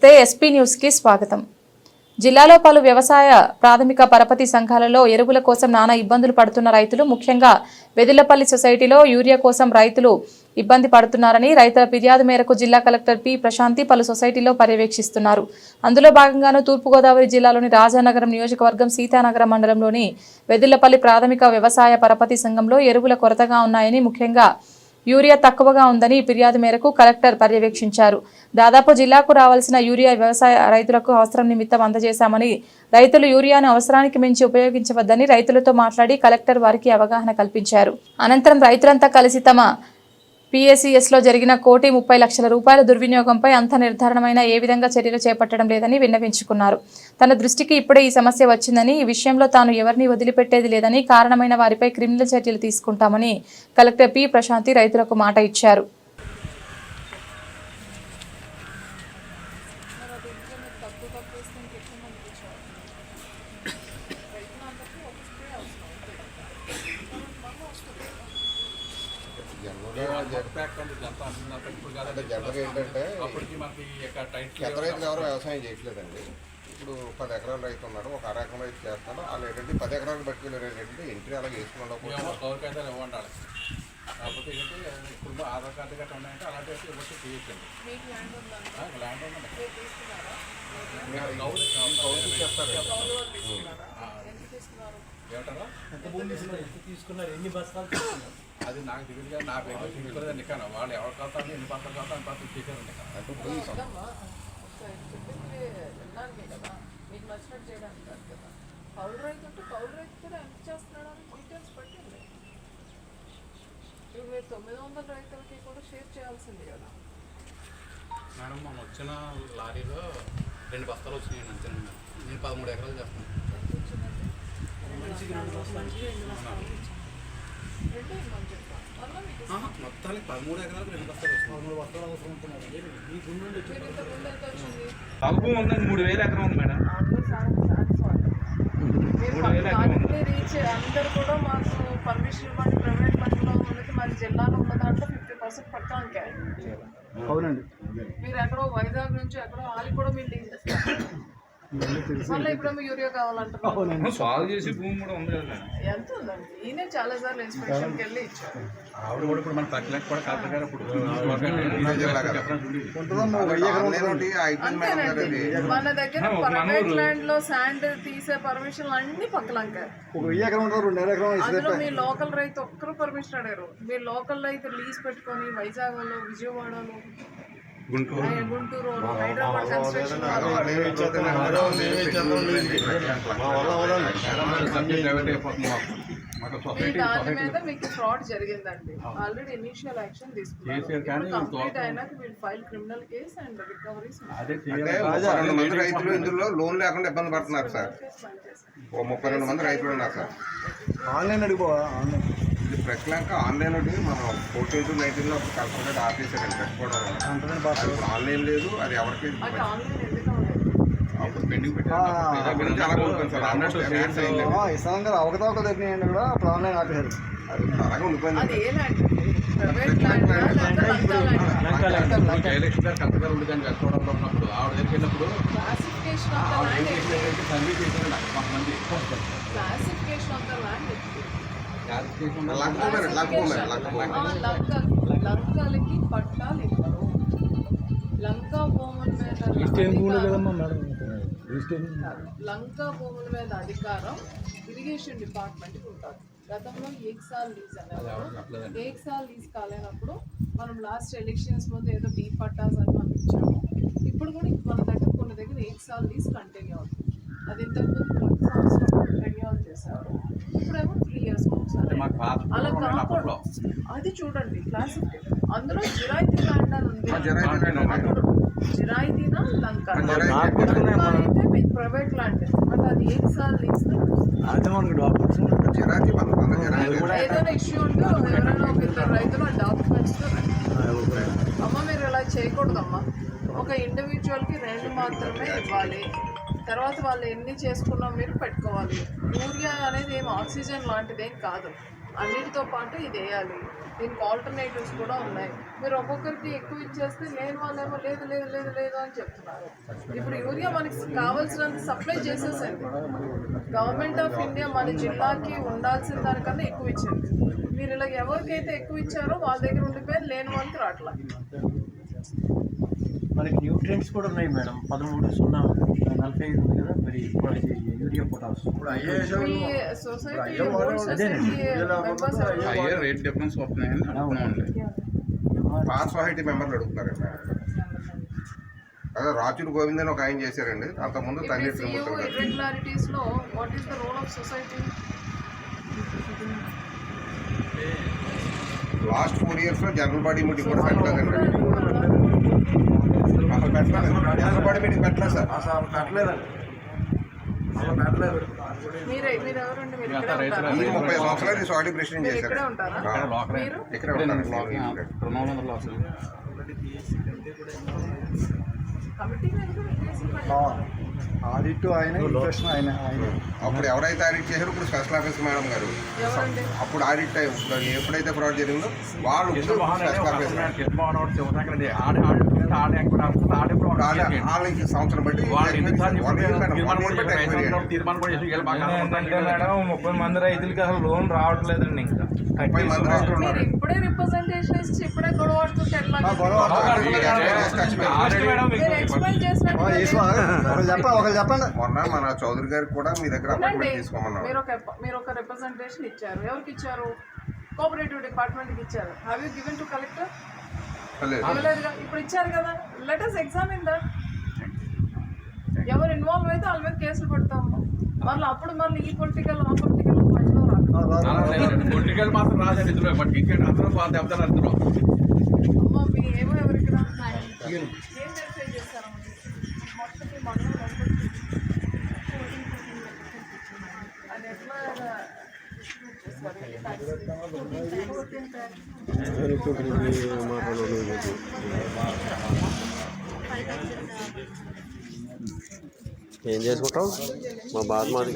నమస్తే ఎస్పీ న్యూస్కి స్వాగతం. జిల్లాలో పలు వ్యవసాయ ప్రాథమిక పరపతి సంఘాలలో ఎరువుల కోసం నానా ఇబ్బందులు పడుతున్న రైతులు ముఖ్యంగా వెదిలపల్లి సొసైటీలో యూరియా కోసం రైతులు ఇబ్బంది పడుతున్నారని రైతుల ఫిర్యాదు మేరకు జిల్లా కలెక్టర్ పి. ప్రశాంతి పలు సొసైటీలో పర్యవేక్షిస్తున్నారు. అందులో భాగంగాను తూర్పుగోదావరి జిల్లాలోని రాజానగరం నియోజకవర్గం సీతానగరం మండలంలోని వెదిలపల్లి ప్రాథమిక వ్యవసాయ పరపతి సంఘంలో ఎరువుల కొరతగా ఉన్నాయని ముఖ్యంగా యూరియా తక్కువగా ఉందని ఫిర్యాదు మేరకు కలెక్టర్ పర్యవేక్షించారు. దాదాపు జిల్లాకు రావాల్సిన యూరియా వ్యవసాయ రైతులకు అవసరం నిమిత్తం అందజేశామని రైతులు యూరియాను అవసరానికి మించి ఉపయోగించవద్దని రైతులతో మాట్లాడి కలెక్టర్ వారికి అవగాహన కల్పించారు. అనంతరం రైతులంతా కలిసి తమ PACS జరిగిన కోటి ముప్పై లక్షల రూపాయల దుర్వినియోగంపై అంత నిర్ధారణమైన ఏ విధంగా చర్యలు చేపట్టడం లేదని విన్నవించుకున్నారు. తన దృష్టికి ఇప్పుడే ఈ సమస్య వచ్చిందని ఈ విషయంలో తాను ఎవరిని వదిలిపెట్టేది లేదని కారణమైన వారిపై క్రిమినల్ చర్యలు తీసుకుంటామని కలెక్టర్ పి. ప్రశాంతి రైతులకు మాట ఇచ్చారు అంటే జనరల్గా ఏంటంటే పెద్ద రైతులు ఎవరు వ్యవసాయం చేయట్లేదండి. ఇప్పుడు పది ఎకరాల రైతు ఉన్నాడు ఒక అర ఎకరం రైతు చేస్తాడు వాళ్ళు ఏంటంటే పది ఎకరాలు పట్టుకెళ్ళారు ఏంటంటే ఎంట్రీ అలా వేసుకున్నాడు కౌరికైతే ఇవ్వండాలి కాకపోతే ఏంటి ఇప్పుడు ఆధార్ కార్డు గట్రా ఉన్నాయంటే అలాంటి ఇవ్వచ్చు చేయొచ్చండి ల్యాండ్ ఉందండి. కౌలు కౌలు చేస్తారు ఆ, ఏమంటారా? తీసుకున్నారు ఎన్ని బస్తాలు తీసుకున్నారు? అది నాకు తెలియదుగా నా పేరు తీసుకోలేదండి కానీ వాళ్ళు ఎవరు కలుతాను ఎన్ని పత్రాలు కలుతాను. అంటే ఇప్పుడు ఈ సం- మీకు నచ్చినట్టు చేయడానికి కాదు రైతు రైతు కూడా ఎంత చేస్తున్నాడు అని డీటెయిల్స్ ఇప్పుడు మీరు తొమ్మిది వందల రైతులకి కూడా షేర్ చేయాల్సింది కదా. మేడం మొన్న వచ్చిన లారీలో రెండు బస్తాలు వచ్చినాయండి అంతే నేను పదమూడు ఎకరాలు చేస్తాను. ఎంత మొత్తానికి పదమూడు ఎకరాలకు రెండు బస్తాలు పదమూడు బస్తాలు అవసరం ముందు తలుపు ఉందండి మూడు వేల ఎకరం ఉంది మేడం. అందరు కూడా మాకు పర్మిషన్ ఇవ్వండి ప్రైవేట్ బండిలో ఉన్నది మరి జిల్లాలో ఉన్న దాంట్లో ఫిఫ్టీ పర్సెంట్ పట్టానికి అవునండి. మీరు ఎక్కడో వైజాగ్ నుంచి ఎక్కడో వాళ్ళు కూడా మీరు లీజ్ సాల్వ్ చేసి భూమి కూడా ఉంది కదా మేడం. ఎంత ఉందండి? ఈయన చాలా సార్లు వెళ్ళి ఇచ్చారు. ఆవిడ కూడా ఇప్పుడు మన కూడా గారు ఇప్పుడు దగ్గర ప్రైవేట్ ల్యాండ్లో శాండ్ తీసే పర్మిషన్ అన్ని పక్కలంక అందులో మీ లోకల్ రైతు ఒక్కరు పర్మిషన్ అడిగారు. మీ లోకల్ రైతు లీజ్ పెట్టుకొని వైజాగ్లో విజయవాడలో గుంటూరు. మాకు. మీద మీకు ఫ్రాడ్ జరిగిందండి. ఆల్రెడీ ఇనిషియల్ యాక్షన్ తీసుకున్నారు. చేశారు కానీ ఇప్పుడు కంప్లీట్ ఇంకో- అయినాక వీళ్ళు file criminal case and recoveries అదే అంటే చేయాలి. ముప్పై రెండు మంది రైతులు ఇందులో లోన్ లేకుండా ఇబ్బంది పడుతున్నారు సార్. ఓ ముప్పై రెండు మంది రైతులు ఉన్నారు సార్. ఆన్లైన్ అడిగిపోవా ఆన్లైన్. ఇది ప్రక్లంక ఆన్లైన్ ఒకటి మనం ఫోర్టీన్ టు నైన్టీన్లో కలెక్టర్ ఆఫీసర్ పెట్టుకోవడం వల్ల. ఇప్పుడు ఆన్లైన్ లేదు అది ఎవరికి అప్పుడు పెండింగ్ పెట్టారు. ఇస్తాం కదా. అవకతవకలు కూడా అప్పుడు ఆన్లైన్ ఆపేశారు. అది అలాగే ఉండిపోయింది. గారు ఉండి దాన్ని కట్టుకోవడంలో ఉన్నప్పుడు ఆవిడ దగ్గరికి వెళ్ళినప్పుడు క్లాసిఫికేషన్ ఆఫ్ ద ఆవిడ ఏం ల్యాండ్ చేసిందంటే సర్వే చేశారండి అక్కడ కొంతమంది. లంకాలకి పట్టాలు ఇవ్వరు. లంకా భూముల మీద ఈస్టర్న్ భూములు అధికారం- కదమ్మా మేడం ఈస్టర్న్ లంకా భూముల మీద అధికారం ఇరిగేషన్ డిపార్ట్మెంట్కి ఉంటుంది. గతంలో ఏక్ సాల్ లీజ్ అనేవారు ఏక్ సాల్ లీజ్ కాలేనప్పుడు మనం లాస్ట్ ఎలక్షన్స్ ముందు ఏదో డీ పట్టాస్ అని మనం ఇచ్చాము. ఇప్పుడు కూడా మన దగ్గర కొన్ని దగ్గర ఏక్ సాల్ లీజ్ కంటిన్యూ అవుతుంది. అది ఇంతకుముందు రెన్యూవల్ చేశారు ఇప్పుడేమో త్రీ ఇయర్స్ అలా కాకుండా. అది చూడండి క్లాసిఫికేషన్ అందులో జిరాయితీ ల్యాండ్ అని ఉంది. జిరాయితీనా లంక అయితే ప్రైవేట్ ల్యాండ్ బట్ అది లీజ్ జిరాకి ఏదైనా ఇష్యూ ఉంటే ఎవరైనా ఒక ఇద్దరు రైతులు ఆ డాక్యుమెంట్స్ అమ్మ మీరు ఇలా చేయకూడదమ్మా. ఒక ఇండివిజువల్కి రెండు మాత్రమే ఇవ్వాలి. తర్వాత వాళ్ళు ఎన్ని చేసుకున్నా మీరు పెట్టుకోవాలి. యూరియా అనేది ఏం ఆక్సిజన్ లాంటిదేం కాదు. అన్నిటితో పాటు ఇది వేయాలి. దీనికి ఆల్టర్నేటివ్స్ కూడా ఉన్నాయి. మీరు ఒక్కొక్కరికి ఎక్కువ ఇచ్చేస్తే లేని వాళ్ళేమో లేదు లేదు లేదు లేదు అని చెప్తున్నారు. ఇప్పుడు యూరియా మనకి కావాల్సినంత సప్లై చేసేసండి గవర్నమెంట్ ఆఫ్ ఇండియా మన జిల్లాకి ఉండాల్సిన దానికన్నా ఎక్కువ ఇచ్చింది. మీరు ఇలా ఎవరికైతే ఎక్కువ ఇచ్చారో వాళ్ళ దగ్గర ఉండిపోయి లేని వాళ్ళకి రావట్లేదు మనకి న్యూట్రియంట్స్ కూడా ఉన్నాయి మేడం. పదమూడు సున్నా నలభై ఐదు ఉంది కదా మరి మనకి యూరియా పొటాస్ అయ్యే రేట్ డిఫరెన్స్ వస్తున్నాయని పాస్ సొసైటీ మెంబర్లు అడుగుతున్నారండి అదే రాచూరు గోవింద్ అని ఒక ఆయన చేశారండి. అంతకుముందు తండ్రి CEO ఇర్రెగ్యులారిటీస్లో what is the role of society last four ఇయర్స్లో జనరల్ బాడీ మీటింగ్ కూడా పెట్టలేదండి అసలు పెట్టలేదు. జనరల్ బాడీ మీటింగ్ పెట్టలేదు సార్. అసలు పెట్టలేదండి. అసలు పెట్టలేదు. మీరే మీరు ఎవరండి మీరు ఇక్కడే ఉంటారా? ఈ ముప్పై సంవత్సరాలు సొసైటీ ప్రెసిడెంట్ చేశారు. ఇక్కడే ఉంటారా? ఆడిట్ ఆయన ఇంప్రెషన్ ఆయన ఆయన అప్పుడు ఎవరైతే ఆడిట్ చేశారో ఇప్పుడు స్పెషల్ ఆఫీసర్ మేడం గారు అప్పుడు ఆడిట్ ఎప్పుడైతే ఫ్రాడ్ జరిగిందో వాళ్ళు స్పెషల్ వాళ్ళ- వాళ్ళకి సంవత్సరం బట్టి మేడం ముప్పై మంది రైతులకి అసలు లోన్ రావట్లేదండి ఇంకా ఇప్పుడే రిప్రజెంటేషన్ ఇచ్చి ఇప్పుడే గొడవ చేసినట్టు ఒకరు చెప్పండి ఒకరు చెప్పండి. మొన్న మన చౌదరి గారికి కూడా మీ దగ్గర మీరు ఒక మీరు ఒక రిప్రజెంటేషన్ ఇచ్చారు. ఎవరికి ఇచ్చారు? కోఆపరేటివ్ డిపార్ట్మెంట్కి ఇచ్చారు. Have you given to collector ఇప్పుడు ఇచ్చారు కదా. లెట్ అస్ ఎగ్జామిన్ దట్ ఎవరు ఇన్వాల్వ్ అయితే వాళ్ళ మీద కేసులు పెడతాము. మళ్ళీ అప్పుడు మళ్ళీ ఈ పొలిటికల్ ఆ పొలిటికల్ పొలిటికల్ మాత్రం రాదండి ఇందులో బట్ క్రికెట్ అందరూ బాగా? ఎన్ని taxes? ఏం చేసుకుంటాం మా బాధ మాది